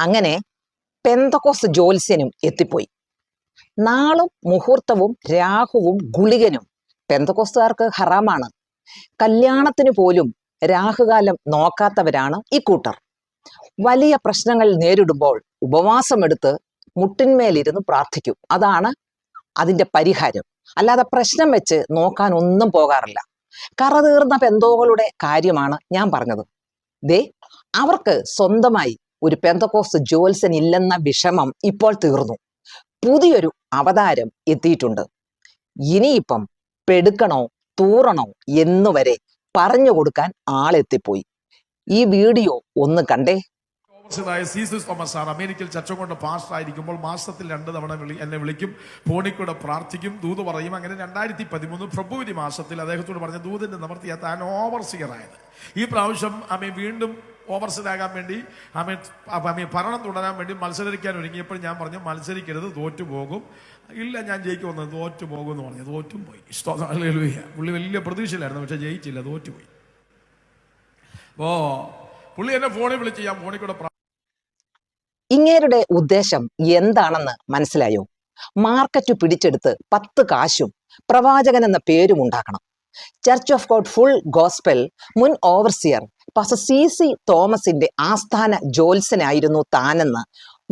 അങ്ങനെ പെന്തക്കോസ് ജ്യോത്സ്യനും എത്തിപ്പോയി. നാളും മുഹൂർത്തവും രാഹുവും ഗുളികനും പെന്തക്കോസ്തുകാർക്ക് ഹറാമാണ്. കല്യാണത്തിന് പോലും രാഹുകാലം നോക്കാത്തവരാണ് ഈ കൂട്ടർ. വലിയ പ്രശ്നങ്ങൾ നേരിടുമ്പോൾ ഉപവാസമെടുത്ത് മുട്ടിന്മേലിരുന്ന് പ്രാർത്ഥിക്കും. അതാണ് അതിന്റെ പരിഹാരം. അല്ലാതെ പ്രശ്നം വെച്ച് നോക്കാൻ ഒന്നും പോകാറില്ല. കറതീർന്ന പെന്തോകളുടെ കാര്യമാണ് ഞാൻ പറഞ്ഞത്. ദേ അവർക്ക് സ്വന്തമായി ഒരു പെന്തക്കോസ് ജോത്സൻ ഇല്ലെന്ന വിഷമം ഇപ്പോൾ തീർന്നു. പുതിയൊരു അവതാരം എത്തിയിട്ടുണ്ട്. ഇനിയിപ്പം പെടുക്കണോ തൂറണോ എന്നുവരെ പറഞ്ഞു കൊടുക്കാൻ ആളെത്തിപ്പോയി. ഈ വീഡിയോ ഒന്ന് കണ്ടേ. ഓവർസിയറായ സീസസ് തോമസ് സാർ അമേരിക്കയിൽ ചർച്ചകൊണ്ട് പാസ്റ്റർ ആയിരിക്കുമ്പോൾ മാസത്തിൽ രണ്ട് തവണ വിളി എന്നെ വിളിക്കും ഫോണിക്കൂടെ പ്രാർത്ഥിക്കും ദൂത് പറയും. അങ്ങനെ രണ്ടായിരത്തി പതിമൂന്ന് ഫെബ്രുവരി മാസത്തിൽ അദ്ദേഹത്തോട് പറഞ്ഞ ദൂതിന്റെ നിവർത്തിയ താൻ ഓവർസിയറായത് ഈ പ്രാവശ്യം അമ്മ വീണ്ടും ഓവർസിയറാകാൻ വേണ്ടി അമ്മ അമ്മ ഭരണം തുടരാൻ വേണ്ടി മത്സരിക്കാൻ ഒരുങ്ങിയപ്പോൾ ഞാൻ പറഞ്ഞു മത്സരിക്കരുത് തോറ്റു പോകും ഇല്ല ഞാൻ ജയിക്കുമെന്ന് തോറ്റു പോകും എന്ന് പറഞ്ഞു. തോറ്റും പോയി. ഇഷ്ടമല്ല പുള്ളി വലിയ പ്രതീക്ഷയിലായിരുന്നു പക്ഷെ ജയിച്ചില്ല തോറ്റുപോയി. ഓ പുള്ളി എന്നെ ഫോണിൽ വിളിച്ച് ഞാൻ ഫോണിൽ കൂടെ ഇങ്ങേരുടെ ഉദ്ദേശം എന്താണെന്ന് മനസ്സിലായോ? മാർക്കറ്റ് പിടിച്ചെടുത്ത് പത്ത് കാശും പ്രവാചകൻ എന്ന പേരും ഉണ്ടാക്കണം. Church of God Full Gospel മുൻ ഓവർസിയർ പസ സി സി തോമസിന്റെ ആസ്ഥാന ജോത്സനായിരുന്നു താനെന്ന്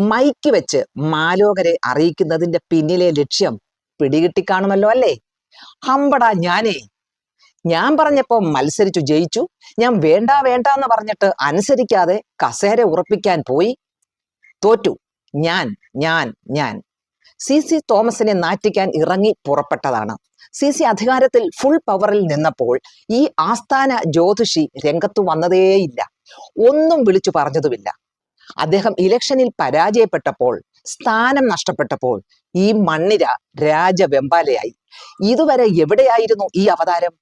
മൈക്ക് വെച്ച് മാലോകരെ അറിയിക്കുന്നതിന്റെ പിന്നിലെ ലക്ഷ്യം പിടികിട്ടിക്കാണുമല്ലോ അല്ലേ? ഹമ്പടാ ഞാനേ. ഞാൻ പറഞ്ഞപ്പോ മത്സരിച്ചു ജയിച്ചു. ഞാൻ വേണ്ട വേണ്ട എന്ന് പറഞ്ഞിട്ട് അനുസരിക്കാതെ കസേര ഉറപ്പിക്കാൻ പോയി. തോറ്റു. ഞാൻ ഞാൻ ഞാൻ. സി സി തോമസിനെ നാറ്റിക്കാൻ ഇറങ്ങി പുറപ്പെട്ടതാണ്. സി സി അധികാരത്തിൽ ഫുൾ പവറിൽ നിന്നപ്പോൾ ഈ ആസ്ഥാന ജ്യോതിഷി രംഗത്തു വന്നതേയില്ല. ഒന്നും വിളിച്ചു പറഞ്ഞതുമില്ല. അദ്ദേഹം ഇലക്ഷനിൽ പരാജയപ്പെട്ടപ്പോൾ സ്ഥാനം നഷ്ടപ്പെട്ടപ്പോൾ ഈ മണ്ണിര രാജവെമ്പാലയായി. ഇതുവരെ എവിടെയായിരുന്നു ഈ അവതാരം?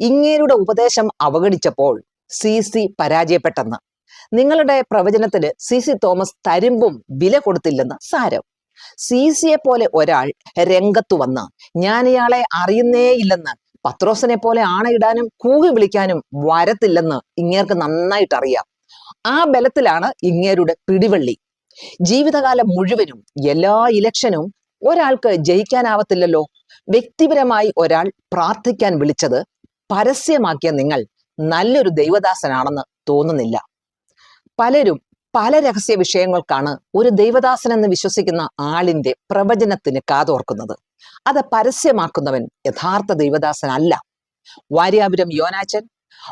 ഇങ്ങേരുടെ ഉപദേശം അവഗണിച്ചപ്പോൾ സി സി പരാജയപ്പെട്ടെന്ന്. നിങ്ങളുടെ പ്രവചനത്തിന് സി സി തോമസ് തരുമ്പും വില കൊടുത്തില്ലെന്ന് സാരം. സി സിയെ പോലെ ഒരാൾ രംഗത്ത് വന്ന് ഞാൻ ഇയാളെ അറിയുന്നേ ഇല്ലെന്ന് പത്രോസിനെ പോലെ ആണയിടാനും കൂകി വിളിക്കാനും വരത്തില്ലെന്ന് ഇങ്ങേർക്ക് നന്നായിട്ട് അറിയാം ആ ബലത്തിലാണ് ഇങ്ങേരുടെ പിടിവള്ളി. ജീവിതകാലം മുഴുവനും എല്ലാ ഇലക്ഷനും ഒരാൾക്ക് ജയിക്കാനാവത്തില്ലല്ലോ. വ്യക്തിപരമായി ഒരാൾ പ്രാർത്ഥിക്കാൻ വിളിച്ചത് പരസ്യമാക്കിയ നിങ്ങൾ നല്ലൊരു ദൈവദാസനാണെന്ന് തോന്നുന്നില്ല. പലരും പല രഹസ്യ വിഷയങ്ങൾക്കാണ് ഒരു ദൈവദാസൻ എന്ന് വിശ്വസിക്കുന്ന ആളിന്റെ പ്രവചനത്തിന് കാതോർക്കുന്നത്. അത് പരസ്യമാക്കുന്നവൻ യഥാർത്ഥ ദൈവദാസനല്ല. വാര്യാപുരം യോനാച്ചൻ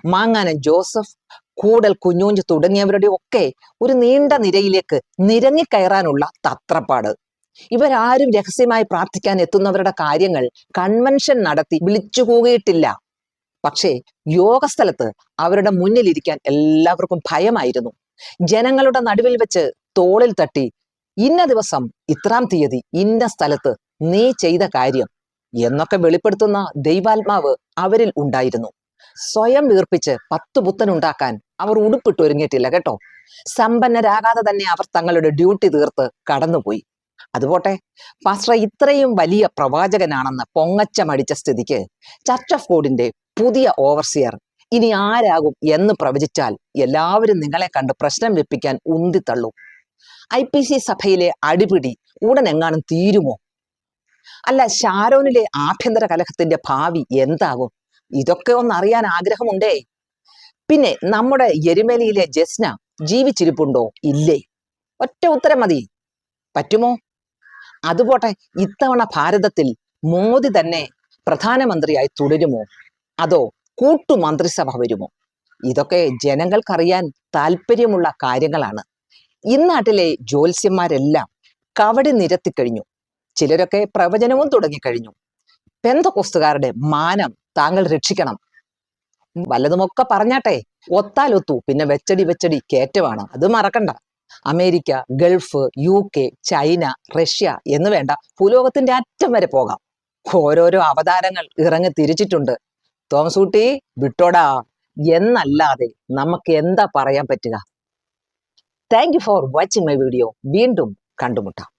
മാങ്ങാനൻ ജോസഫ് കൂടൽ കുഞ്ഞൂഞ്ച് തുടങ്ങിയവരുടെ ഒക്കെ ഒരു നീണ്ട നിരയിലേക്ക് നിരങ്ങിക്കയറാനുള്ള തത്രപ്പാട്. ഇവരാരും രഹസ്യമായി പ്രാർത്ഥിക്കാൻ എത്തുന്നവരുടെ കാര്യങ്ങൾ കൺവെൻഷൻ നടത്തി വിളിച്ചു കൂകിയിട്ടില്ല. പക്ഷേ യോഗസ്ഥലത്ത് അവരുടെ മുന്നിലിരിക്കാൻ എല്ലാവർക്കും ഭയമായിരുന്നു. ജനങ്ങളുടെ നടുവിൽ വെച്ച് തോളിൽ തട്ടി ഇന്ന ദിവസം ഇത്രാം തീയതി ഇന്ന സ്ഥലത്ത് നീ ചെയ്ത കാര്യം എന്നൊക്കെ വെളിപ്പെടുത്തുന്ന ദൈവാത്മാവ് അവരിൽ ഉണ്ടായിരുന്നു. സ്വയം വീർപ്പിച്ച് പത്ത് ഉണ്ടാക്കാൻ അവർ ഉടുപ്പിട്ട് ഒരുങ്ങിയിട്ടില്ല കേട്ടോ. സമ്പന്നരാകാതെ തന്നെ അവർ തങ്ങളുടെ ഡ്യൂട്ടി തീർത്ത് കടന്നുപോയി. അതുപോട്ടെ പാസ്റ്റർ ഇത്രയും വലിയ പ്രവാചകനാണെന്ന് പൊങ്ങച്ചമടിച്ച സ്ഥിതിക്ക് ചർച്ച് ഓഫ് ഗോഡിന്റെ പുതിയ ഓവർസിയർ ഇനി ആരാകും എന്ന് പ്രവചിച്ചാൽ എല്ലാവരും നിങ്ങളെ കണ്ട് പ്രശ്നം വെപ്പിക്കാൻ ഉന്തിത്തള്ളും. ഐ പി സി സഭയിലെ അടിപിടി ഉടൻ എങ്ങാനും തീരുമോ? അല്ല ഷാരോനിലെ ആഭ്യന്തര കലഹത്തിന്റെ ഭാവി എന്താകും? ഇതൊക്കെ ഒന്ന് അറിയാൻ ആഗ്രഹമുണ്ടേ. പിന്നെ നമ്മുടെ എരുമേലിയിലെ ജസ്ന ജീവിച്ചിരിപ്പുണ്ടോ? ഇല്ലേ. ഒറ്റ ഉത്തരം മതി. പറ്റുമോ? അതുപോട്ടെ ഇത്തവണ ഭാരതത്തിൽ മോദി തന്നെ പ്രധാനമന്ത്രിയായി തുടരുമോ? അതോ കൂട്ടു മന്ത്രിസഭ വരുമോ? ഇതൊക്കെ ജനങ്ങൾക്കറിയാൻ താല്പര്യമുള്ള കാര്യങ്ങളാണ്. ഇന്നാട്ടിലെ ജ്യോത്സ്യന്മാരെല്ലാം കവടി നിരത്തിക്കഴിഞ്ഞു ചിലരൊക്കെ പ്രവചനവും തുടങ്ങിക്കഴിഞ്ഞു പെന്തകൊസ്തുകാരുടെ മാനം താങ്കൾ രക്ഷിക്കണം. വല്ലതുമൊക്കെ പറഞ്ഞാട്ടെ ഒത്താലൊത്തു പിന്നെ വെച്ചടി വെച്ചടി കയറ്റമാണ്. അത് മറക്കണ്ട. America Gulf U K China Russia എന്ന് വേണ്ട ഭൂലോകത്തിന്റെ അറ്റം വരെ പോകാം. ഓരോരോ അവതാരങ്ങൾ ഇറങ്ങി തിരിച്ചിട്ടുണ്ട്. തോമസ് കുട്ടി വിട്ടോടാ. എന്നല്ലാതെ നമുക്ക് എന്താ പറയാൻ പറ്റുക? Thank for watching my video വീണ്ടും കണ്ടുമുട്ടാം.